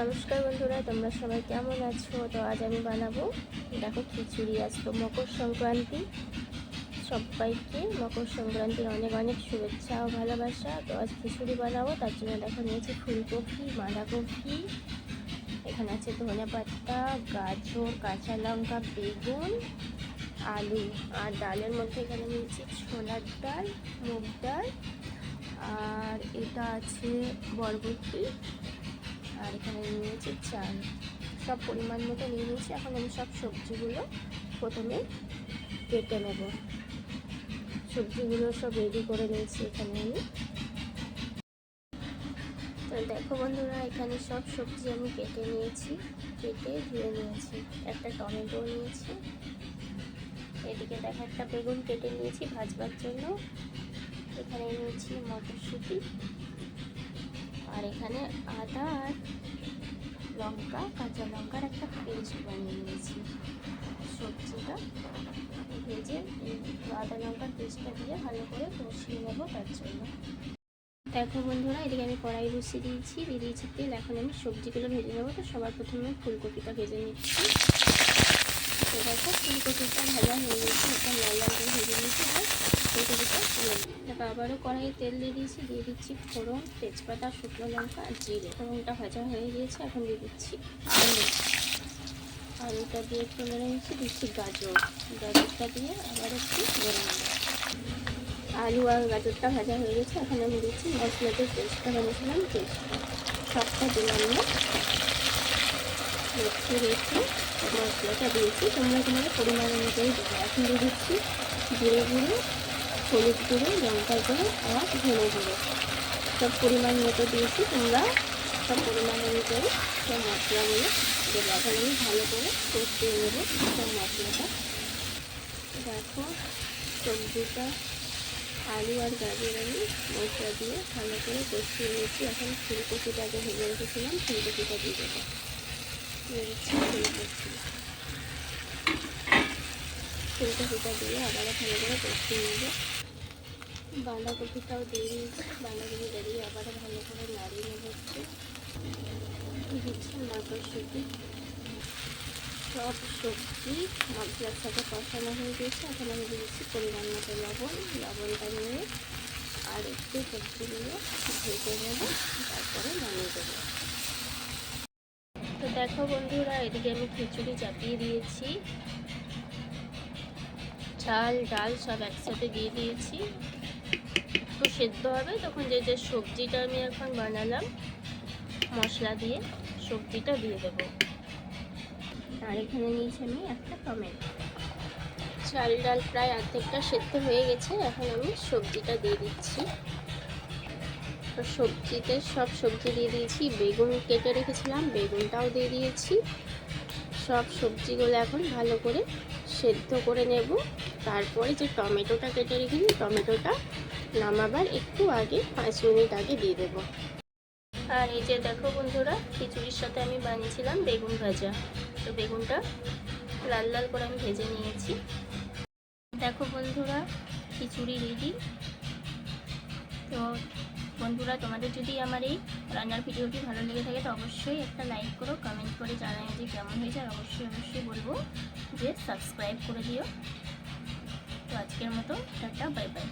নমস্কার বন্ধুরা, তোমরা সবাই কেমন আছো? তো আজ আমি বানাবো, দেখো খিচুড়ি আজ তো মকর সংক্রান্তি। সবাইকে মকর সংক্রান্তির অনেক অনেক শুভেচ্ছা ও ভালোবাসা। তো আজ খিচুড়ি বানাবো, তার জন্য দেখো নিয়েছি ফুলকপি, বাঁধাকপি। এখানে আছে ধনে পাতা, গাজর, কাঁচা লঙ্কা, বেগুন, আলু। আর ডালের মধ্যে এখানে নিয়েছি ছোলার ডাল, মুগ ডাল। আর এটা আছে বরবটি। আর এখানে নিয়েছি চাল সব পরিমাণ মতো নিয়ে নিয়েছি। এখন আমি সব সবজিগুলো প্রথমে কেটে নেব। সবজিগুলো সব রেডি করে নিয়েছি এখানে আমি। তো দেখো বন্ধুরা, এখানে সব সবজি আমি কেটে নিয়েছি। কেটে ধুয়ে নিয়েছি। একটা টমেটো নিয়েছি। এদিকে দেখো, একটা বেগুন কেটে নিয়েছি ভাজবার জন্য। এখানে নিয়েছি মটরশুঁটি। আর এখানে আদা আর লঙ্কা, কাঁচা লঙ্কার একটা পেস্ট বানিয়ে নিয়েছি। সবজিটা ভেজে আদা লঙ্কার পেস্টটা দিয়ে ভালো করে কষিয়ে নেব তার জন্য। দেখো বন্ধুরা, এদিকে আমি কড়াই বসিয়ে দিয়েছি, দিয়ে দিয়েছি তেল। এখন আমি সবজিগুলো ভেজে নেব। তো সবার প্রথমে ফুলকপিটা ভেজে নিচ্ছি। তো দেখো, ফুলকপিটা ভাজা হয়ে গেছে। এটা লাল লাল করে ভেজে নিয়েছি ফুলকপিটা তুলে তারপর আবারও কড়াইয়ে তেল দিয়ে দিয়েছি। দিয়ে দিচ্ছি ফোড়ন, তেজপাতা, শুকনো লঙ্কা আর জিরে। ফোড়নটা ভাজা হয়ে গিয়েছে, এখন দিয়ে দিচ্ছি আলু। আলুটা দিয়ে একটু নিচ্ছি, দিচ্ছি গাজর। গাজরটা দিয়ে আবার একটু নেব আলু আর গাজরটা ভাজা হয়ে গেছে, এখন আমি দিচ্ছি মশলাতে পেস্টটা বানিয়েছিলাম, পেস্টটা। সবটা দিলাম না। রেখে রেখে মশলাটা দিয়েছি, তোমরা তোমাদের পরিমাণ অনুযায়ী দেবে। এখন দিয়ে দিচ্ছি জিরে গুঁড়ো হলুদ গুঁড়ো, লঙ্কার গুঁড়ো আর ধনে গুঁড়ো। সব পরিমাণ মতো দিয়েছি। তোমরা সব পরিমাণ অনুযায়ী সব মশলাগুলো দেবে আমি ভালো করে কষিয়ে নেব সব মশলাটা। দেখো, সবজিটা, আলু আর গাজর আমি মশলা দিয়ে ভালো করে কষিয়ে নিয়েছি। এখন ফুলকপিটা আগে ভেজে রেখেছিলাম, ফুলকপিটা দিয়ে দেবো। ফুলকপি। ফুলকপিটা দিয়ে আবার ভালো করে কষিয়ে নেব। বাঁধাকপিটাও দিয়ে দিয়েছি। বাঁধাকপি দিয়ে আবার ভালো করে নাড়িয়ে নেব একটু দিচ্ছি মটরশুঁটি সব সবজি মশলার সাথে কষানো হয়ে গেছে। এখন আমি দিয়েছি পরিমাণ মতো লবণ। লবণটা নিয়ে আর একটু সবজিগুলো ভেজে নেব। তারপরে নামিয়ে দেবো। তো দেখো বন্ধুরা, এদিকে আমি খিচুড়ি চাপিয়ে দিয়েছি। চাল ডাল সব একসাথে দিয়ে দিয়েছি। একটু সেদ্ধ হবে, তখন যে যে সবজিটা আমি এখন বানালাম, মশলা দিয়ে, সবজিটা দিয়ে দেবো। আর এখানে নিয়েছি আমি একটা টমেটো। চাল ডাল প্রায় অর্ধেকটা সেদ্ধ হয়ে গেছে, এখন আমি সবজিটা দিয়ে দিচ্ছি। তো সবজিতে সব সবজি দিয়ে দিয়েছি, বেগুন কেটে রেখেছিলাম, বেগুনটাও দিয়ে দিয়েছি। সব সবজিগুলো এখন ভালো করে সেদ্ধ করে নেব। তারপরে যে টমেটোটা কেটে রেখেছি, টমেটোটা নামাবার একটু আগে, পাঁচ মিনিট আগে দিয়ে দেবো। আর এই যে দেখো বন্ধুরা, খিচুড়ির সাথে আমি বানিয়েছিলাম বেগুন ভাজা। তো বেগুনটা লাল লাল করে আমি ভেজে নিয়েছি। দেখো বন্ধুরা, খিচুড়ি রেডি তো বন্ধুরা, তোমাদের যদি আমার এই রান্নার ভিডিওটি ভালো লেগে থাকে, তো অবশ্যই একটা লাইক করো কমেন্ট করে জানাই যে কেমন হয়েছে, আর অবশ্যই অবশ্যই বলব যে সাবস্ক্রাইব করে দিও। তো আজকের মতো, টাটা বাই বাই